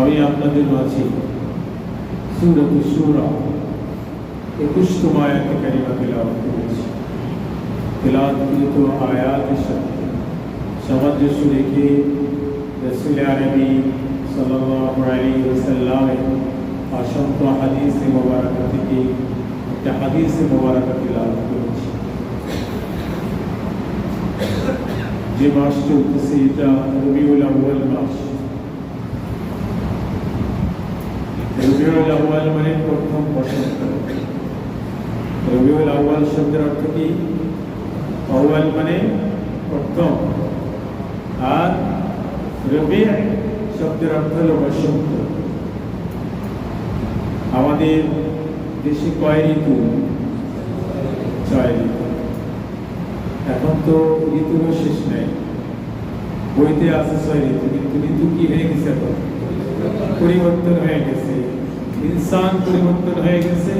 আমি আপনাদের মাঝে সুরত সুরা একুশতম আয়াতে কারিমা তেলাওয়াত করেছি। তেলাওয়াতকৃত আয়াতের সাথে। সামঞ্জস্য রেখে রসুল আরবি সাল্লাল্লাহু আলাইহি ওয়াসাল্লামের অসংখ্য হাদিসে মোবারকা থেকে একটা হাদিসে মোবারকা তেলাওয়াত করেছি। যে মাস চলতেছে এটা রবিউল আউয়াল মাস। রবিউল আউয়াল মানে প্রথম বসন্ত রবিউল আউয়াল শব্দের অর্থ কি? আউয়াল মানে প্রথম। আর রবি শব্দের অর্থ হলো বসন্ত। আমাদের দেশে কয় ঋতু? ছয় ঋতু। এখন তো ঋতুরও শেষ নেই। বইতে আছে ছয় ঋতু, কিন্তু ঋতু কি হয়ে গেছে এখন? পরিবর্তন হয়ে গেছে। ইনসান পরিবর্তন হয়ে গেছে।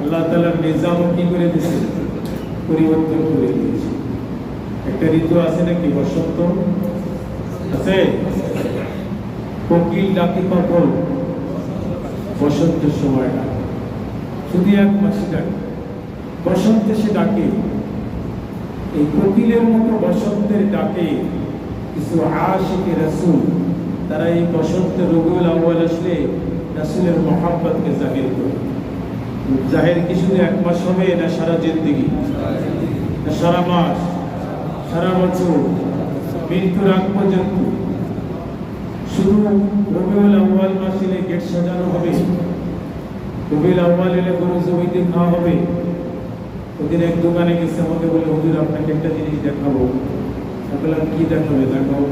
আল্লাহ তালার নিজাম কি করে দিয়েছে? পরিবর্তন করে দিয়েছে। একটা ঋতু আছে নাকি? বসন্ত? আছে? কোকিল, ডাকে কখন বসন্তের সময় ডাকে। শুধু এক মাসে ডাকে। বসন্তে সে ডাকে। এই কোকিলের মতো বসন্তের ডাকে কিছু আশিকে রাসূল। তারা এই বসন্তের রবিউল আউয়াল আসলে রাসূলের মহাব্বতকে জাহির করে। জাহির কি শুধু এক মাস হবে না সারা জিন্দগি। না সারা মাস, সারা বছর মৃত্যুর আগ পর্যন্ত। শুধু রবিউল আউয়াল মাস এলে গেট সাজানো হবে, রবিউল আউয়াল এলে গরু জমিতে খাওয়া হবে। ওদিন এক দোকানে গেছে আমাকে বলে, হুজুর, আপনাকে একটা জিনিস দেখাবো। বললাম, কি দেখাবে? দেখাও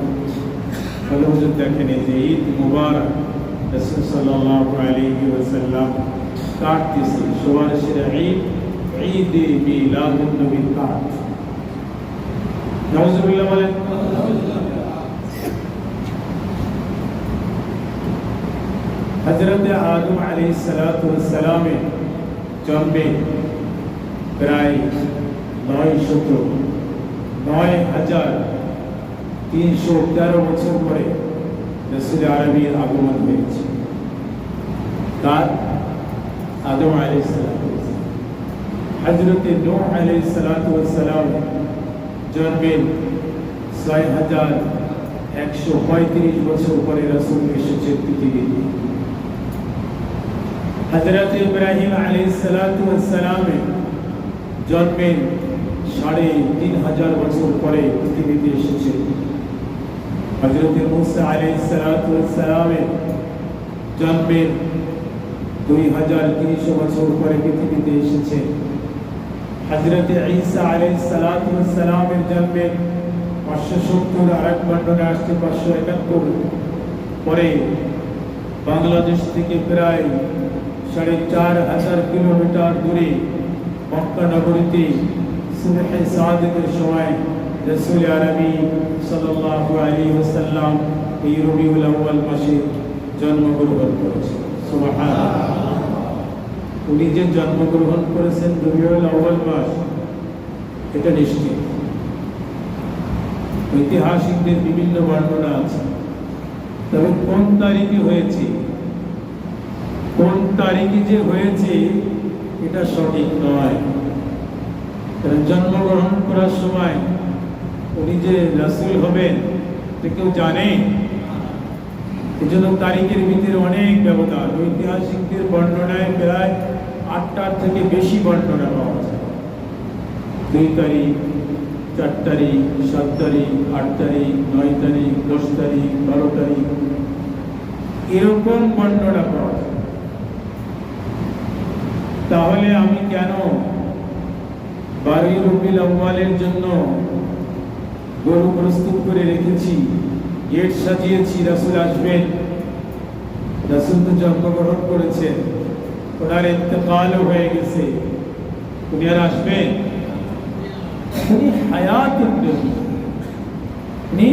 বলে, হুজুর, দেখেন যে ঈদ মুবারক। রসুল সাল্লাল্লাহু আলাইহি ওয়াসাল্লাম কাটতেছে সবার সেরা ঈদ ঈদ মিলাদুন নবীর কাট নাউজুবিল্লাহ বলেন হযরত আদম আলাইহিস সালাতু ওয়াস সালামের জন্মে প্রায় নয় শত নয় হাজার তিনশো তেরো বছর পরে রসুল আরবির আগমন হয়েছে তার আদম আলাই হজরতে নো আলাই সালাম জন্মের ছয় হাজার একশো পঁয়ত্রিশ বছর পরে রসুল এসেছে পৃথিবীতে হজরত ইব্রাহিম আলাই সালামের জন্মের সাড়ে তিন হাজার বছর পরে পৃথিবীতে এসেছে হজরত মুসা আলাইসালামের জন্মের দুই হাজার তিনশো বছর পরে পৃথিবীতে এসেছে। হজরত ঈসা আলাইসালামের জন্মের পাঁচশো সত্তর আর এক বর্ণনে আসছে পাঁচশো একাত্তর। পরে বাংলাদেশ থেকে প্রায় সাড়ে চার হাজার কিলোমিটার দূরে মক্কা নগরীতে সুবহে সাদিকের সময় রসুল আরবি সাল্লাল্লাহু আলাইহি ওয়াসাল্লাম এই রবিউল আউয়াল মাসে জন্মগ্রহণ করেছে সুবহানাল্লাহ। উনি যে জন্মগ্রহণ করেছেন রবিউল আউয়াল মাস, এটা নিশ্চিত। ঐতিহাসিকদের বিভিন্ন বর্ণনা আছে। তবে কোন তারিখে হয়েছে? কোন তারিখে যে হয়েছে, এটা সঠিক নয়। কারণ জন্মগ্রহণ করার সময় উনি যে রাসুল হবেন, এটা কেউ জানে? এজন্য তারিখের ভিতরে অনেক ব্যবধান। ঐতিহাসিকদের বর্ণনায় প্রায় আটটার থেকে বেশি বর্ণনা পাওয়া যায়। দুই তারিখ, চার তারিখ, সাত তারিখ, আট তারিখ, নয় তারিখ, দশ তারিখ, বারো তারিখ, এরকম বর্ণনা পাওয়া যায়। তাহলে আমি কেন বারোই রবিল আউ্বালের জন্য গরু প্রস্তুত করে রেখেছি, গেট সাজিয়েছি, রাসুল আসবেন। রাসুল তো জন্মগ্রহণ করেছেন, ওনার ইন্তকালও হয়ে গেছে। উনি আর আসবেন? উনি হায়াতুল নবী। উনি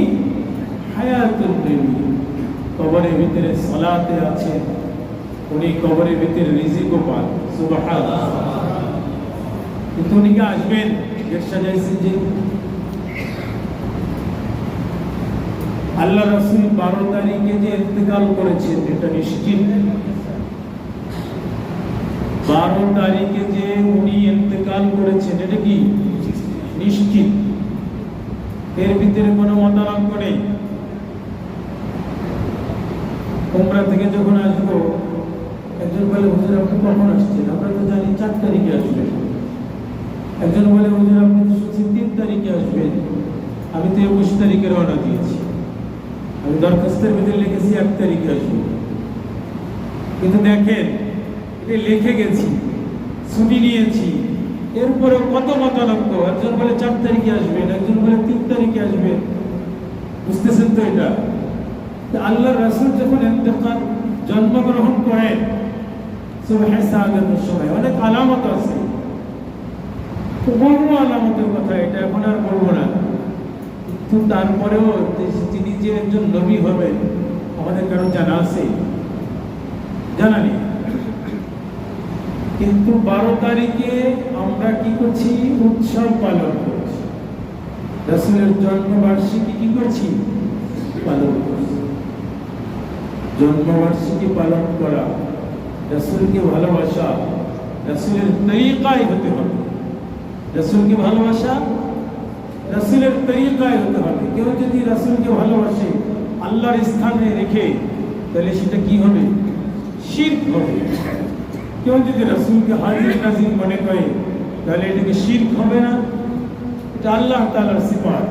হায়াতুল নবী। কবরের ভিতরে সলাতে আছেন। উনি কবরের ভিতরে রিজিকও পান। সুবহানাল্লাহ। কিন্তু উনি আসবেন? গেট সাজাইছেন যে আল্লাহ রসুল বারো তারিখে যে ইন্তেকাল করেছেন, এটা নিশ্চিত। বারো তারিখে যে উনি ইন্তেকাল করেছেন, এটা কি? নিশ্চিত। এর ভিতরে কোনো মতানক্য নেই। উমরা থেকে যখন আসব, একজন বলে, হুজুর, আপনি কখন আসছেন? আমরা তো জানি চার তারিখে আসবেন একজন বলে, হুজুর, আপনি তো তিন তারিখে আসবেন। আমি তো একুশ তারিখে রওনা দিয়েছি। আমি দরখাস্তের ভিতরে লিখেছি এক তারিখে আসব কিন্তু দেখেন, এটা লিখে গেছি, ছুটি নিয়েছি। এরপরে কত মতানক্য? একজন বলে চার তারিখে আসবেন, একজন বলে তিন তারিখে আসবেন। বুঝতেছেন তো এটা? আল্লাহ রাসূল যখন ইন্তেকাল, জন্মগ্রহণ করেন সময় অনেক আলামত আছে। বলব আলামতের কথা এটা, এখন আর বলব না। কিন্তু তারপরেও যে- একজন নবী হবেন, আমাদের কারও জানা আছে? জানা নেই। কিন্তু বারো তারিখে আমরা কি করছি? উৎসব পালন করছি। রসুলের জন্মবার্ষিকী কি করছি? পালন করছি। জন্মবার্ষিকী পালন করা, রসুলকে ভালোবাসা, রসুলের তরিকায় হতে হবে। রসুলকে ভালোবাসা, রসুলের তরিকায় হতে হবে। কেউ যদি রসুলকে ভালোবাসে, আল্লাহর স্থানে রেখে, তাহলে সেটা কি হবে? শির্ক হবে। কেউ যদি রসুলকে হাজির নাজির মনে করে, তাহলে এটাকে শির্ক হবে না। এটা আল্লাহ তাআলার সিফাত।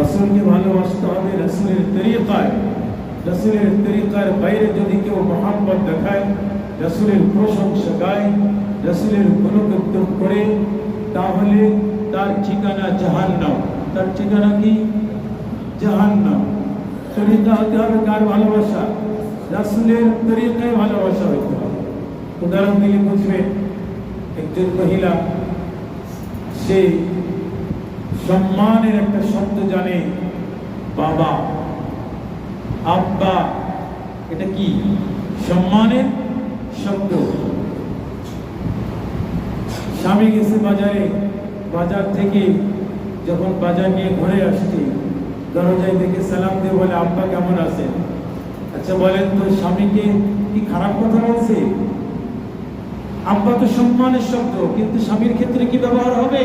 রসুলকে ভালোবাসতে হবে রসুলের তরিকায়। রসুলের তরিকার বাইরে যদি কেউ মহাব্বত দেখায়, রসুলের প্রশংসা গায়, রসুলের গুণকীর্তন করে, তাহলে তার ঠিকানা জাহান্নাম। তার ঠিকানা কি? জাহান্নাম। তরিকা হতে হবে কার ভালোবাসা? রাসুলের তরিকায় ভালোবাসা হইতে হবে। উদাহরণ দিলে বুঝবে, একজন মহিলা, সে সম্মানের একটা শব্দ জানে, বাবা, আব্বা, এটা কি? সম্মানের শব্দ। স্বামী গেছে বাজারে, বাজার থেকে যখন বাজার নিয়ে ঘরে আসছি, দরজায় থেকে সালাম দিয়ে বলে, আব্বা, কেমন আছেন? আচ্ছা বলেন তো স্বামীকে কি খারাপ কথা বলছে? আব্বা তো সম্মানের শব্দ, কিন্তু স্বামীর ক্ষেত্রে কি ব্যবহার হবে?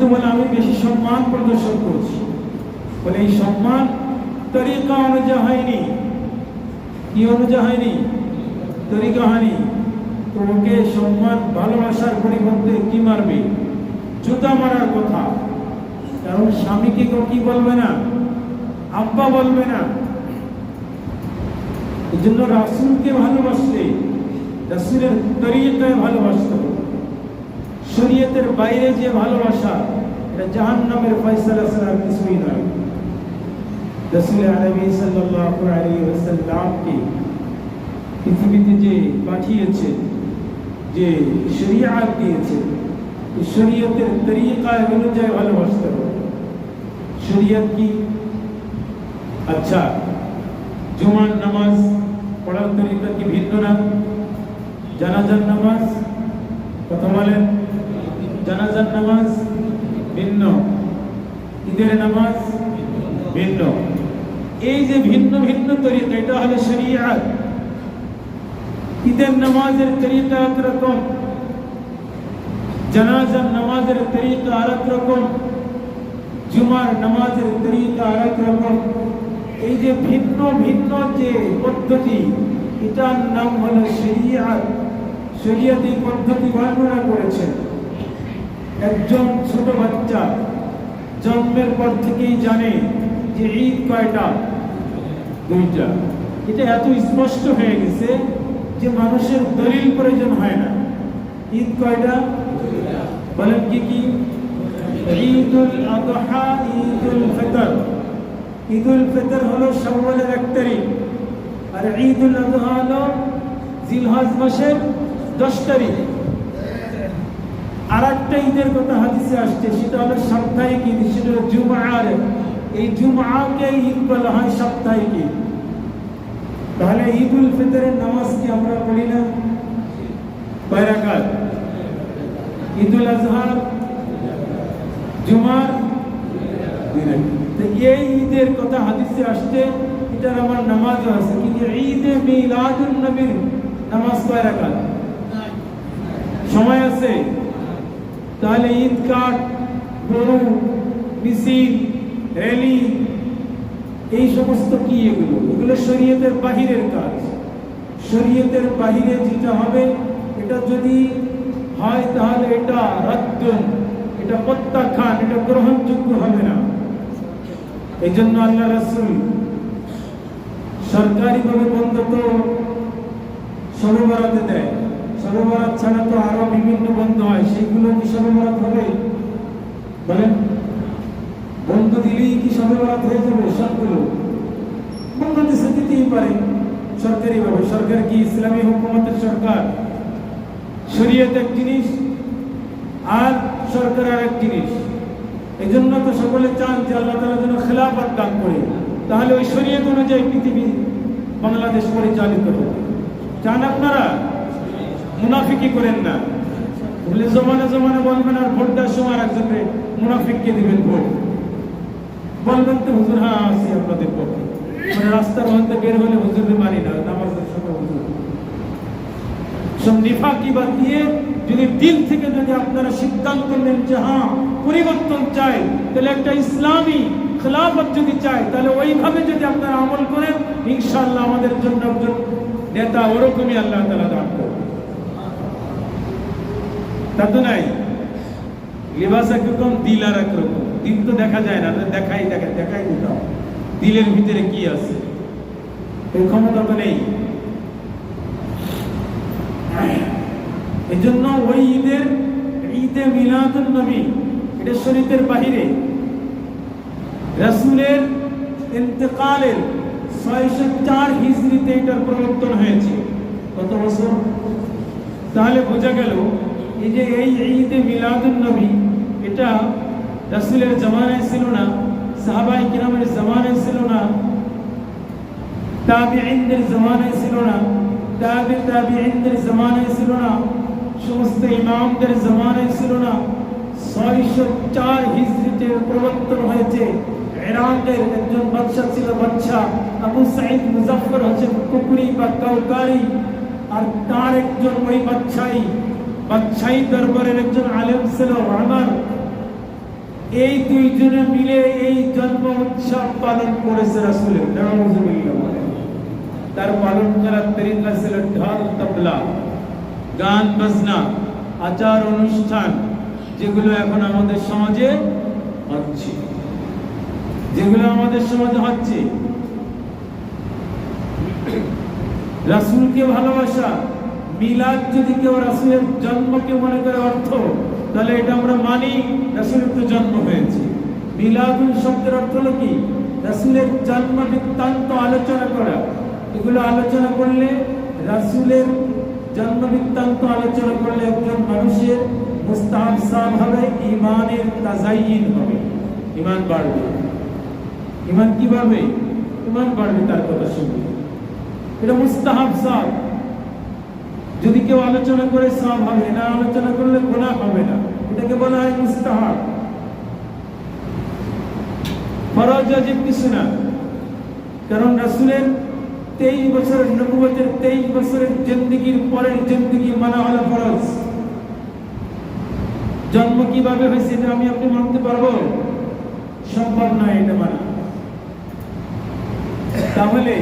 তো বলে, আমি বেশি সম্মান প্রদর্শন করছি। বলে, এই সম্মান তরিকা অনুযায়ী হয়নি। কি অনুযায়ী হয়নি? তরিকা হয়নি। তোমাকে সম্মান, ভালোবাসার পরিবর্তে কি মারবে? জুতা মারার কথা। কারণ স্বামীকে কেউ কি বলবে না? আব্বা বলবে না। এই জন্য রাসুলকে ভালোবাসলে, রাসুলের তরিকায় ভালোবাসতে শরীয়তের বাইরে যে ভালোবাসা, এটা জাহান্নামের ফয়সালা ছাড়া কিছুই নয়। রাসূল আরবি সাল্লাল্লাহু আলাইহি ওয়াসাল্লামকে পৃথিবীতে যে পাঠিয়েছে, যে শরিয়াত দিয়েছে শরীয়তের তরিকায় অনুযায়ী ভালোবাসতে হবে। শরীয়ত কি? আচ্ছা জুমার নামাজ পড়ার তরিকা কি ভিন্ন না? জানাজার নামাজ, কথা বলেন। জানাজার নামাজ ভিন্ন। ঈদের নামাজ ভিন্ন। এই যে ভিন্ন ভিন্ন তরিকা, এটা হলো শরিয়াত। ঈদের নামাজের তরিকা একরকম। জানাজার নামাজের তরিকা আরেক রকম, জুমার নামাজের তরিকা আরেক রকম। এই যে ভিন্ন ভিন্ন যে পদ্ধতি, এটার নাম হলো শরিয়াত। শরিয়াতি পদ্ধতি বর্ণনা করেছেন। একজন ছোট বাচ্চা জন্মের পর থেকেই জানে যে ঈদ কয়টা? দুইটা। এটা এত স্পষ্ট হয়ে গেছে যে মানুষের দলিল প্রয়োজন হয় না। ঈদ কয়টা? বলেন কি কি? ঈদুল আদহা, ঈদুল ফিতর। ঈদুল ফিতর হলো শাওয়ালের এক তারিখ। আর ঈদুল আদহা হলো জিলহজ মাসের দশ তারিখ। আর একটা ঈদের কথা হাদিসে আসছে, সেটা হলো সাপ্তাহিক ঈদ, সেটা হলো জুমার এই জুমাকে ঈদ বলা হয় সাপ্তাহিক তাহলে ঈদ উল ফিতরের নামাজ কি আমরা পড়ি না? কয় রাকাত ঈদ উল আজহা জুমার এই ঈদের কথা হাদিসে আসছে, এটার আমার নামাজও আছে, কিন্তু ঈদে মিলাদুন নবীর নামাজ কয় রাকাত? সময় আছে? তাহলে ঈদ কার্ড গরু, মিছিল, র্যালি, এই সমস্ত কি এগুলো? এগুলো শরীয়তের বাহিরের কাজ। শরীয়তের বাহিরে যেটা হবে, এটা যদি হয় তাহলে এটা রদ্দ এটা প্রত্যাখ্যান, এটা গ্রহণযোগ্য হবে না। এই জন্য আল্লাহ রাসুল সরকারিভাবে বন্ধ তো সর্বরাতে দেয়। সর্বরাত ছাড়া তো আরও বিভিন্ন বন্ধ হয়। সেইগুলো কি সর্বরাত হবে? বলেন। বন্ধ দিলেই কি সর্বরাত হয়ে যাবে? সবগুলো। বন্ধ দেশে দিতেই পারে সরকারি ভাবে সরকার কি ইসলামী হুকুমতের সরকার? শরীয়ত এক জিনিস আর সরকার আর এক জিনিস। এই জন্য তো সকলে চান যে আল্লাহ তালা যেন খেলাফত দান করে। তাহলে ওই শরীয়ত অনুযায়ী পৃথিবী বাংলাদেশ পরিচালিত হবে চান আপনারা? মুনাফিকি করেন না। বলে জমানে জমানে বলবেন আর ভোট দেওয়ার সময় একজনকে মুনাফিককে দিবেন ভোট। বলবেন তো, হুজুর হ্যাঁ আছি আপনাদের পক্ষে। মানে রাস্তার মধ্যে বের হলে হুজুরকে মানি না হুজুর সব নিফাকি বাদ দিয়ে যদি দিল থেকে যদি আপনারা সিদ্ধান্ত নেন যে হ্যাঁ পরিবর্তন চাই, তাহলে একটা ইসলামী খেলাফত যদি চাই, তাহলে ওইভাবে যদি আপনারা আমল করেন, ইনশাআল্লাহ আমাদের জন্য একজন নেতা ওরকমই আল্লাহ তালা দান করবে। তা তো নাই। লিবাস একরকম দিল আর একরকম। দিল তো দেখা যায় না দেখাই দেখা দেখাই দিতাম দিলের ভিতরে কি আছে? এই ক্ষমতা তো নেই। এই জন্য ওই ঈদের, ঈদে মিলাদুল নবী, এটা শরীফের বাহিরে। রাসূলের ইন্তেকালের ছয়শো চার হিজড়িতে এটার প্রবর্তন হয়েছে। কত বছর? তাহলে বোঝা গেল, এই যে এই ঈদে মিলাদুল নবী, এটা রাসূলের জামানায় ছিল না সাহাবাই কিরামের জামানায় ছিল না, তাবিঈনদের জামানায় ছিল না তাবি তাবিঈনদের জামানায় ছিল না সমস্ত ইমামদের জামানায় ছিল না ছয়শো চার প্রবর্তন হয়েছে ইরাকের একজন বাদশা ছিল বাদশা আবু সাইদ মুজাফর হচ্ছে কুকুরি বা কাউকারি আর তার একজন ওই বাদশাহী বাদশাহী দরবারের একজন আলেম ছিল আমার এই দুইজনে মিলে এই জন্ম উৎসব পালন করেছে রাসূলের। তার পালন করার তরিকা ছিল ঢাল তবলা গান বাজনা আচার অনুষ্ঠান যেগুলো এখন আমাদের সমাজে হচ্ছে যেগুলো আমাদের সমাজে হচ্ছে রাসূলকে ভালোবাসা মিলাদ যদি কেউ রাসূলের জন্মকে মনে করে অর্থ তাহলে এটা আমরা মানি রাসুলের তো জন্ম হয়েছে মিলাদুল শব্দের অর্থ হলো কি রাসূলের জন্ম বৃত্তান্ত আলোচনা করা এগুলো আলোচনা করলে রাসূলের জন্ম বৃত্তান্ত আলোচনা করলে একজন মানুষের মুস্তাহাব সাব হবে ইমানের তাজাইয়িন হবে। ইমান বাড়বে। ইমান কি বাড়বে ইমান বাড়বে তার কথা শুনবে এটা মুস্তাহাব সাব। যদি কেউ আলোচনা করে সব হবে, না আলোচনা করলে গোনা হবে না। এটাকে বলা হয় মুস্তাহাব। ফরজ অজিব কিছু না। কারণ রাসূলের তেইশ বছরের নবুয়তের তেইশ বছরের জিন্দগির পরের জিন্দগি মানা হলো ফরজ। জন্ম কীভাবে হয়েছে এটা আমি আপনি মানতে পারব? সম্ভব নয় এটা মানা। তাহলে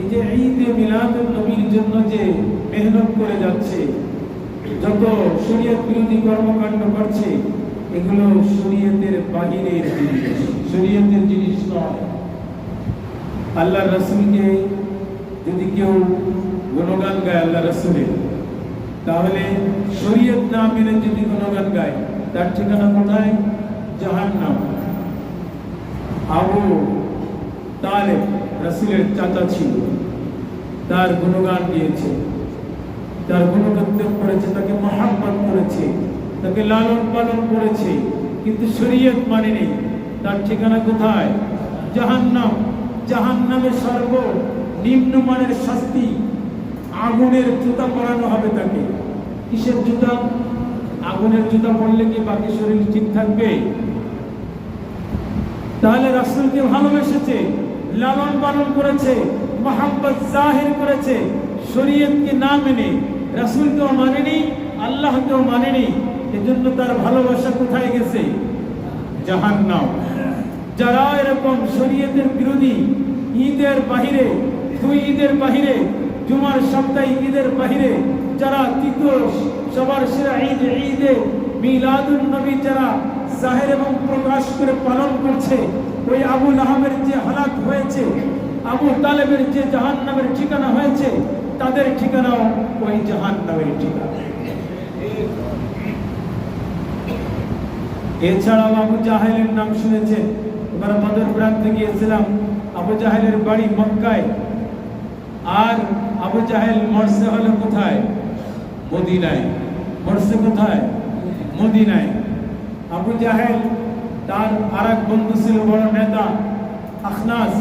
এই যে ঈদে মিলাদুল নবীর জন্য যে মেহনত করে যাচ্ছে, যত শরীয়ত বিরোধী কর্মকাণ্ড করছে, এগুলো শরীয়তের বাহিরের জিনিস, শরীয়তের জিনিস নয়। আল্লাহ রসুলকে যদি কেউ গুণগান গায় আল্লাহ রসুলের, তাহলে শরীয়ত না মেনে যদি গুণগান গায়, তার ঠিকানা কোথায়? জাহান নাম আবু তালেব রাসুলের চাচা ছিল। তার গুণগান গিয়েছে। তার গুণকর্তব্য করেছে, তাকে মহাব্বত করেছে, তাকে লালন পালন করেছে, কিন্তু শরীয়ত মানে নেই তার ঠিকানা কোথায়? জাহান্নাম। জাহান্নামের সর্ব নিম্নমানের শাস্তি আগুনের জুতা পরানো হবে তাকে। কিসের জুতা? আগুনের জুতা পরলে কি বাকি শরীর ঠিক থাকবে? তাহলে রাসূলকে ভালোবেসেছে, লালন পালন করেছে মোহাম্মদ জাহির করেছে, শরীয়তকে না মেনে। রাসূলকেও মানেনি, আল্লাহকেও মানেনি, এজন্য তার ভালোবাসা কোথায় গেছে? জাহান্নাম। যারা এরকম শরীয়তের বিরোধী, ঈদের বাহিরে দুই ঈদের বাহিরে, জুমার সাপ্তাহিক ঈদের বাহিরে যারা তৃতীয় সবার সেরা ঈদ, ঈদে মিলাদুল নবী যারা জাহের এবং প্রকাশ করে পালন করছে, ওই আবুল আহমের যে হালাত হয়েছে, আবু তালেবের যে জাহান নামের ঠিকানা হয়েছে, তাদের ঠিকানাও ওই জাহান নামের ঠিকানা। এছাড়াও আবু জাহেলের নাম শুনেছেন, এবার বদর প্রান্তে গিয়েছিলাম, আবু জাহেলের বাড়ি মক্কায়। আর আবু জাহেল মরসে হলো কোথায়? মদিনায়। মরসে কোথায়? মদিনায়। আবু জাহেল, তার আর এক বন্ধু ছিল বড় নেতা, আখনাস।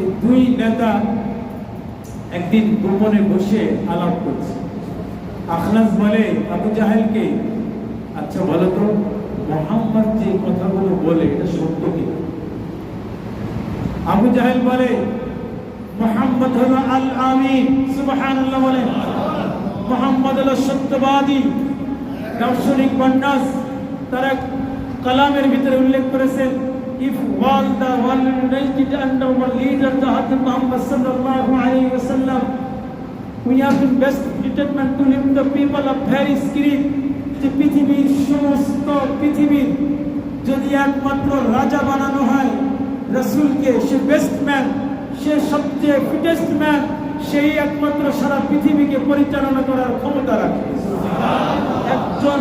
এই দুই নেতা একদিন গোপনে বসে আলাপ করছে। আখনাস বলে, আবু জাহেলকে আচ্ছা বলো তো, মোহাম্মদ যে কথাগুলো বলে, এটা সত্য কি? আবু জাহেল বলে মোহাম্মদ হল আল আমি সুবহান বলেন। মোহাম্মদ হল সত্যবাদী, দার্শনিক পন্ডাস তারা কালামের ভিতরে উল্লেখ করেছেন if wall the wall united under one leader the হাত মোহাম্মদ সাল্লাল্লাহু আলাইহি ওয়াসাল্লাম we have the best determent to live the people of Paris cream যে পৃথিবীর সমস্ত পৃথিবীর যদি একমাত্র রাজা বানানো হয়, রসুলকে সে বেস্ট ম্যান সে সবচেয়ে ফিটেস্ট ম্যান সেই একমাত্র সারা পৃথিবীকে পরিচালনা করার ক্ষমতা রাখে। একজন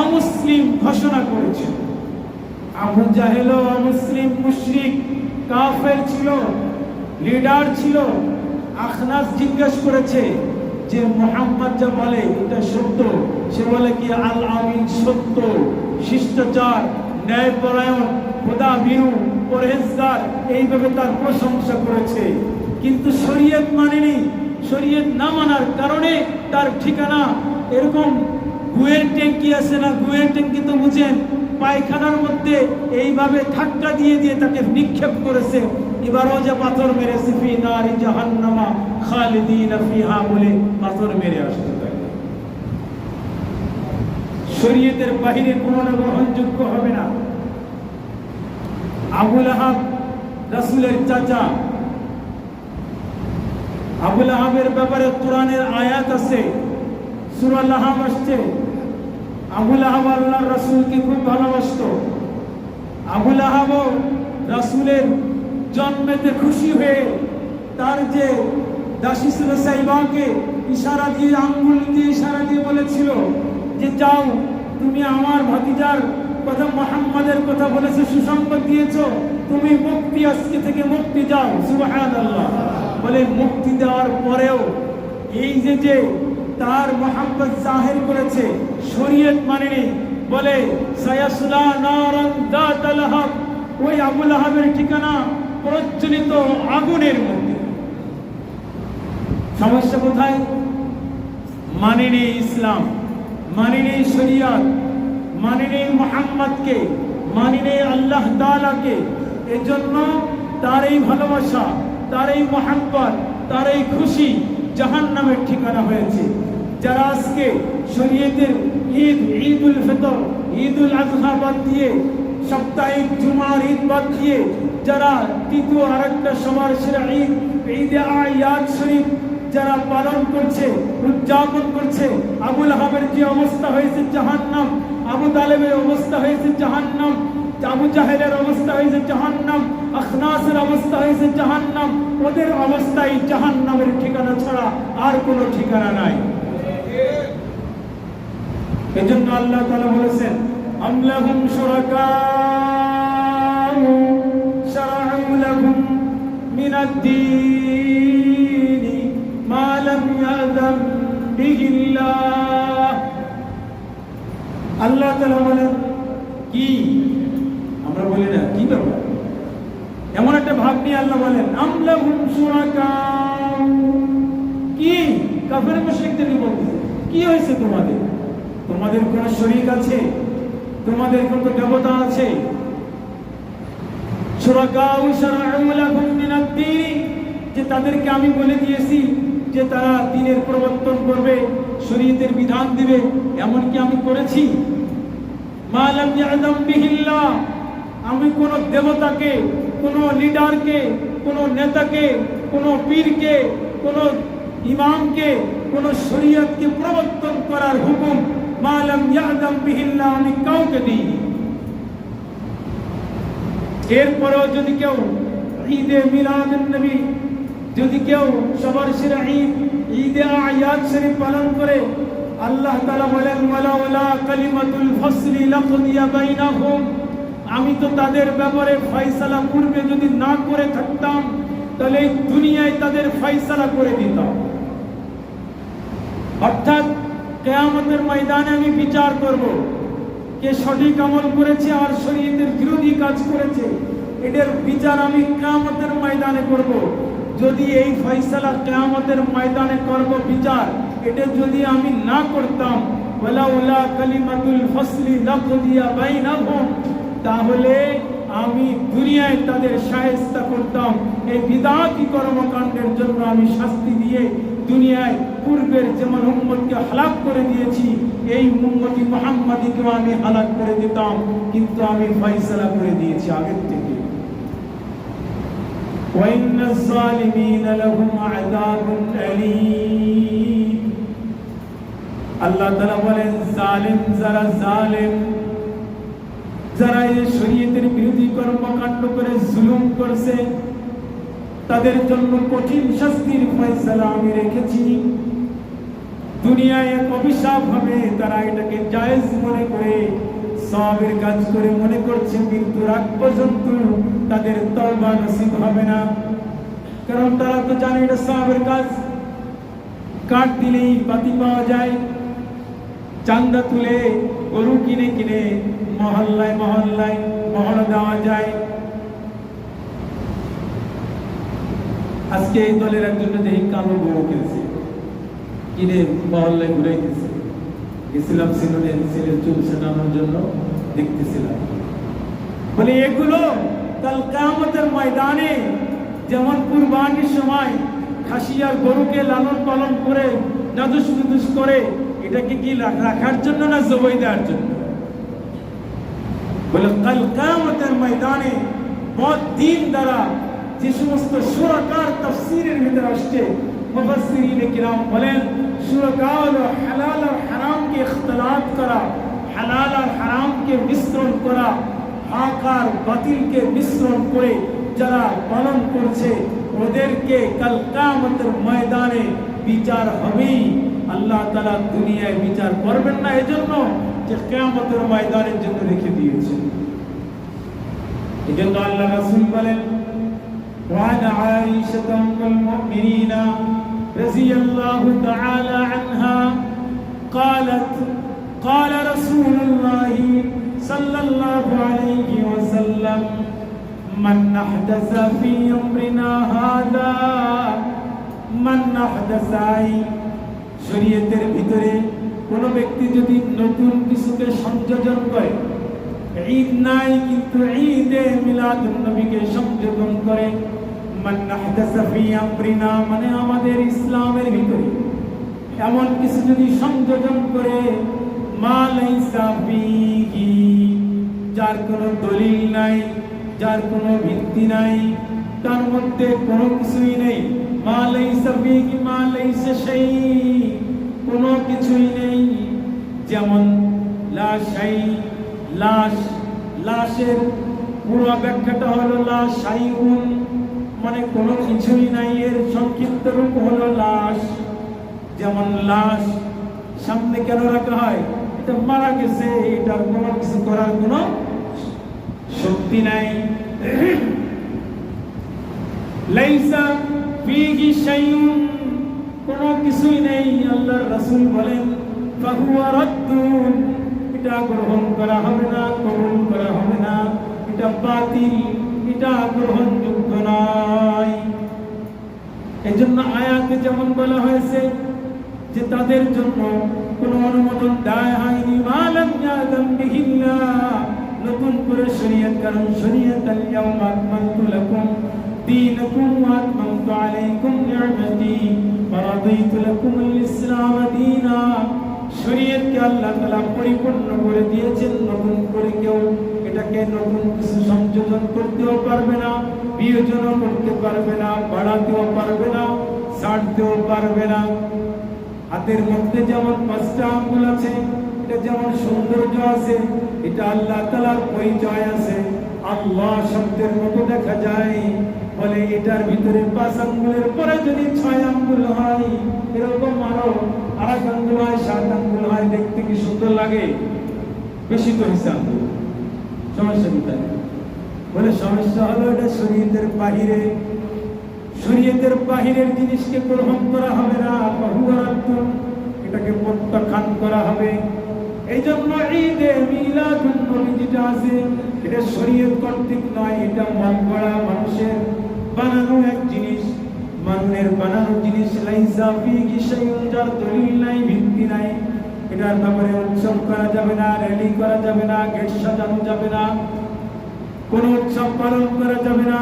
অমুসলিম ঘোষণা করেছে। আবু জাহেল, অমুসলিম, মুশরিক, কাফের ছিল, লিডার ছিল। আখনাস জিজ্ঞেস করেছে যে মোহাম্মদ যা বলে, এটা সত্য? সে বলে কি আল আমিন সত্য? শিষ্টাচার, ন্যায়পরায়ণ খোদা বিরু পরহেজগার এইভাবে তার প্রশংসা করেছে। কিন্তু শরীয়ত মানেনি। শরীয়ত না মানার কারণে তার ঠিকানা এরকম গুয়ের ট্যাঙ্কি আছে না, গুয়ের ট্যাঙ্কি তো বুঝেন, পায়খানার মধ্যে এইভাবে ধাক্কা দিয়ে দিয়ে তাকে নিক্ষেপ করেছে। এবারও যে পাথর মেরেছে, ফি নারি জাহান্নামা খালিদিন ফিহা বলে পাথর মেরে আসতে শরীয়তের বাহিরে কোনো না গ্রহণযোগ্য হবে না। আবুল আহাব রাসূলের চাচা। আবুল আহাবের ব্যাপারে কোরআনের আয়াত আছে, সূরা লাহাব আসছে। আবুল আহাব আল্লাহর রাসূলকে খুব ভালোবাসত। আবুল আহাব রাসূলের জন্মেতে খুশি হয়ে তার যে দাসী ছিল সাইবাকে ইশারা দিয়ে, আঙ্গুল দিয়ে ইশারা দিয়ে বলেছিল যে, যাও, তুমি আমার ভাতিজার কথা মোহাম্মদের কথা বলেছে, সুসংবাদ দিয়েছ, তুমি মুক্তি আজকে থেকে মুক্তি যাও সুবহানাল্লাহ। বলে মুক্তি দেওয়ার পরেও এই যে যে তার মোহাম্মদ জাহির করেছে শরীয়ত মানেনি, বলে, সায়াসুলা নারান দাত ওই আবুল আহাবের ঠিকানা প্রজ্বলিত আগুনের মধ্যে। সমস্যা কোথায়? মানেনি ইসলাম, মানেনি শরিয়াত মানেনি মোহাম্মদকে মানেনি আল্লাহ তাআলাকে। এজন্য তার এই ভালোবাসা, তার এই মোহাম্মত তার এই খুশি জাহান নামের ঠিকানা হয়েছে। যারা আজকে শরীয়তের ঈদ ঈদ উল ফিতর ঈদ উল আজহা বাদ দিয়ে সাপ্তাহিক জুমার ঈদ বাদ দিয়ে যারা তৃতীয় আরেকটা সবার সেরা ঈদ, ঈদে আয়াত শরীফ যারা পালন করছে, উদযাপন করছে, আবুল আহাবের যে অবস্থা হয়েছে জাহান্নাম, আবু তালেবের অবস্থা হয়েছে জাহান্নাম, আবু জাহেলের অবস্থা হয়েছে জাহান্নাম, আখনাসের অবস্থা হয়েছে জাহান্নাম, ওদের অবস্থায় জাহান্নামের ঠিকানা ছাড়া আর কোনো ঠিকানা নাই। এজন্য আল্লাহ তাআলা বলেছেন আমলাহুম শুরাকাউ শারা'উ লাহুম মা লাম ইয়াযান বিহিল্লাহ আল্লাহ তাআলা বলেন, কি? আমরা বলি, না, কি ব্যাপার এমন একটা ভাব নিয়ে আল্লাহ বলেন শুরাকাউ কি? কাফের মুশরিকদেরকে বলতেছে কি হয়েছে তোমাদের? তোমাদের কোন শরীক আছে? তোমাদের কোন দেবতা আছে? শুরাকাউ শারআউ লাহুম মিনাদ দ্বীন যে তাদেরকে আমি বলে দিয়েছি যে তারা দিনের প্রবর্তন করবে, শরীয়তের বিধান দিবে এমন কি আমি করেছি। আমি কোন দেবতাকে, কোন লিডারকে, কোন নেতাকে, কোন পীরকে, কোন ইমামকে, কোন শরীয়তকে প্রবর্তন করার হুকুম মালাম ইয়ালাম বিহিল্লাহ আমি কাউকে দিইনি। এরপরেও যদি কেউ ঈদে মিলাদুন নবী যদি কেউ সবার সেরা ঈদ, ঈদে আয়াত শরীফ পালন করে, আল্লাহ তাআলা বলেন, ওয়ালা কালিমাতুল ফসলি লাকুদিয়া বাইনাহুম। আমি তো তাদের ব্যাপারে ফয়সালা পূর্বে যদি না করে থাকতাম, তাহলে এই দুনিয়ায় তাদের ফয়সালা করে দিতাম। অর্থাৎ কেয়ামতের ময়দানে আমি বিচার করব, কে সঠিক আমল করেছে আর শরীয়তের বিরোধী কাজ করেছে। এটার বিচার আমি কেয়ামতের ময়দানে করব। যদি এই ফয়সালা কেয়ামতের ময়দানে করব বিচার এটা যদি আমি না করতাম ওলা ওলা কালিমাতুল ফসলি লাকুদিয়া বাইনাহুম, তাহলে আমি দুনিয়ায় তাদের সাহেস্তা করতাম। এই বিদাতি কর্মকাণ্ডের জন্য আমি শাস্তি দিয়ে দুনিয়ায় পূর্বের যেমন উম্মতকে হালাক করে দিয়েছি, এই উম্মতি মোহাম্মদীকেও আমি হালাক করে দিতাম। কিন্তু আমি ফয়সালা করে দিয়েছি আগের থেকে। وإن الظالمين لهم عذاب أليم আল্লাহ তাআলা বলেন জালিম যারা জালিম যারা এই শরীয়তের বিরোধী কর্মকাণ্ড করে জুলুম করছে তাদের জন্য কঠিন শাস্তির ফয়সালা আমি রেখেছি দুনিয়ায় এক অভিশাপ হবে তারা এটাকে জায়েজ মনে করে সবের কাজ করে মনে করছে মৃত্যুর আগ পর্যন্ত তাদের তওবা নসিব হবে না। কারণ তারা তো জানে এটা সবের কাজ। কাঠ দিলেই বাতি পাওয়া যায়। চান্দা তুলে গরু কিনে কিনে মহল্লায় মহল্লায় মহড়া দেওয়া যায়। আজকে এই দলের একজন কালো গরু কিনেছে। কিনে মহল্লায় ঘুরাইতেছে। গেছিলাম ছেলের চুল জন্য, দেখতেছিলাম। এগুলো কাল কামতের ময়দানে যেমন কুরবানির সময় খাসিয়ার গরুকে লালন পালন করে নাদুস নুদুস করে, এটাকে কি রাখার জন্য না জবাই দেওয়ার জন্য? বলে, কাল কামতের ময়দানে দিন দ্বারা যে সমস্ত সুরাকার তফসিরের ভিতরে আসছে মুফাসসিরিন কিরাম বলেন সুরাকা হলো হালাল আর হারামকে ইখতিলাত করা হালাল আর হারামকে মিশ্রণ করা হক আর বাতিলকে মিশ্রণ করে যারা পালন করছে ওদেরকে কাল কামতের ময়দানে বিচার হবেই আল্লাহ তাআলা দুনিয়ায় বিচার করবেন না এজন্য যে কিয়ামতের ময়দানের জন্য রেখে দিয়েছেন এজন্য আল্লাহ রাসূল বলেন وعن عائشة أم المؤمنين رضي الله تعالى عنها قالت قال رسول الله صلى الله عليه وسلم من أحدث في أمرنا هذا من أحدث أي শরীয়তের ভিতরে কোনো ব্যক্তি যদি নতুন কিছুকে সংযোজন করে ঈদ নাই কিন্তু ঈদে মিলাদুন নবীকে সংযোজন করে মান আহদাসা ফি আমরিনা মানে আমাদের ইসলামের ভিতরে এমন কিছু যদি সংযোজন করে মা লাইসা ফিহি যার কোনো দলিল নাই, যার কোনো ভিত্তি নাই, তার মধ্যে কোনো কিছুই নেই। মা লাইসা ফিহি মা লাইসা কোনো কিছুই নেই। যেমন লা শাই লাশ, লাশের পুরো ব্যাখ্যাটা হলো লাশ শাইউন মানে কোনো কিছুই নাই, এর সংক্ষিপ্ত রূপ হলো লাশ। যেমন লাশ সামনে কেন রাখা হয়? এটা মারা গেছে, এটার কোনো কিছু করার কোনো শক্তি নাই। লাইসা ফিহি শাইউন, কোনো কিছুই নেই, আল্লাহর রাসূল বলেন, ফাহুয়া রাদ্দুন, এটা গ্রহণ করা হবে না, কবুল করা হবে না, এটা বাতিল, এটা গ্রহণযোগ্য নয়। এই জন্য আয়াতে যেমন বলা হয়েছে যে তাদের জন্য কোনো অনুমোদন দেয় হয়নি। মালাম ইয়াদাম নতুন করে শরীয়ত কারণ শরীয়ত আল-ইয়াউমা আকমালতু লাকুম। আলাইকুম নি'মাতি। ওয়া রাদিতু লাকুম আল-ইসলাম দীনা। শরীয়তকে আল্লাহ তাআলা পরিপূর্ণ করে দিয়েছেন। নতুন করে কেউ এটাকে নতুন কিছু সংযোজন করতেও পারবে না, বিয়োজনও করতে পারবে না, বাড়াতেও পারবে না, ছাড়তেও পারবে না। হাতের মধ্যে যেমন পাঁচটা আঙ্গুল আছে, এটা যেমন সৌন্দর্য আছে, এটা আল্লাহ তালার পরিচয় আছে। আল্লাহ শব্দের মতো দেখা যায়। বলে এটার ভিতরে পাঁচ আঙ্গুলের পরে যদি ছয় আঙ্গুল হয়, এরকম আরও আর আঙ্গুল হয়, সাত আঙ্গুল হয়, দেখতে কি সুন্দর লাগে? বেশি তো আঙ্গুল। সমস্যা বলে সমস্যা হলো এটা শরীয়তের বাহিরে শরীয়তের বাহিরের জিনিসকে গ্রহণ করা হবে না, বহুরাত্ম এটাকে প্রত্যাখ্যান করা হবে। এই জন্য ঈদে মিলাদুন নবী যেটা আছে, এটা শরীয়ত কর্তৃক নয়, এটা মন গড়া মানুষের বানানো এক জিনিস। মানুষের বানানো জিনিস লাইসা ফিহি শাইউন, যার দলিল নাই, ভিত্তি নাই। এটার ব্যাপারে উৎসব করা যাবে না, র্যালি করা যাবে না গেট সাজানো যাবে না, কোন উৎসব পালন করা যাবে না।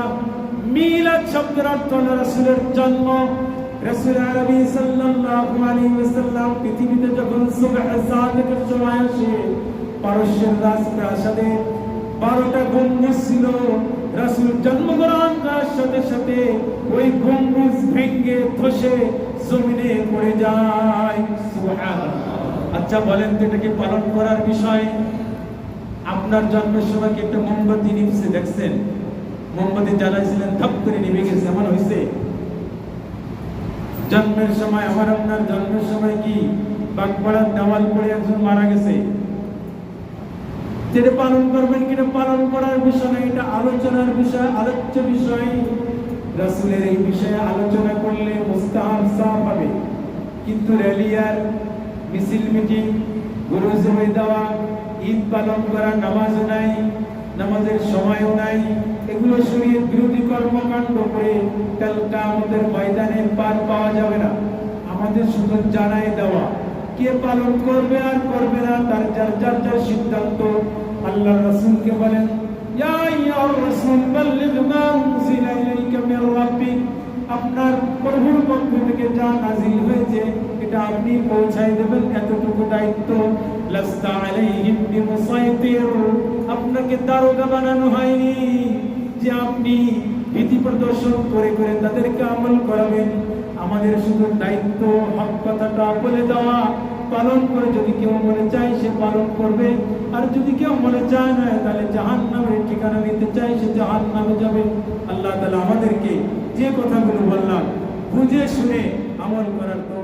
মিলাদ শব্দের অর্থ হলো রাসূলের জন্ম। রাসূল আরবি সাল্লাল্লাহু আলাইহি ওয়াসাল্লাম পৃথিবীতে যখন সুবহ সাদিকের সময় আসে, পারস্যের রাজপ্রাসাদে বারোটা গম্বুজ ছিল। রাসূল জন্মগ্রহণ করার সাথে সাথে ওই গম্বুজ ভেঙে ধসে জমিনে পড়ে যায়। আচ্ছা বলেন তো এটাকে পালন করার বিষয়? আপনার জন্মের সময় কি একটা মোমবাতি নিভছে, দেখছেন? মোমবাতি জ্বালাইছিলেন ধপ করে নিভে গেছে, এমন হয়েছে জন্মের সময়, আমার আপনার জন্মের সময় কি? দেওয়াল পড়ে একজন মারা গেছে। যেটা পালন করবেন কিনা? পালন করার বিষয় না, এটা আলোচনার বিষয়, আলোচ্য বিষয়। রাসূলের এই বিষয়ে আলোচনা করলে মুস্তাহাব সাফ হবে কিন্তু র্যালিয়ার মিছিল মিটিং, গুরু জমে দেওয়া, ঈদ পালন করা, নামাজ নাই নামাজের সময়ও নাই। এগুলো শুনে বিরোধী কর্মকাণ্ড করে তেলটা আমাদের ময়দানে পার পাওয়া যাবে না। আমাদের শুধু জানাই দেওয়া, কে পালন করবে আর করবে না তার যার যার যার সিদ্ধান্ত আল্লাহ রসুলকে বলেন, ইয়া ইয়া রাসূল মা উনজিলা ইলাইকা মির রাব্বিক। আপনার প্রভুর পক্ষ থেকে যা নাজিল হয়েছে, এটা আপনি পৌঁছাই দেবেন। এতটুকু দায়িত্ব আপনাকে দারোগা বানানো হয়নি যে আপনি ভীতি প্রদর্শন করে করে তাদেরকে আমল করাবেন। আমাদের শুধু দায়িত্ব, হক কথাটা বলে দেওয়া। পালন করে যদি কেউ মনে চায় সে পালন করবে। আর যদি কেউ মনে চায় না, তাহলে জাহান নামের ঠিকানা নিতে চায় সে জাহান নামে যাবে। আল্লাহ তালা আমাদেরকে যে কথাগুলো বললাম বুঝে শুনে আমল করার তো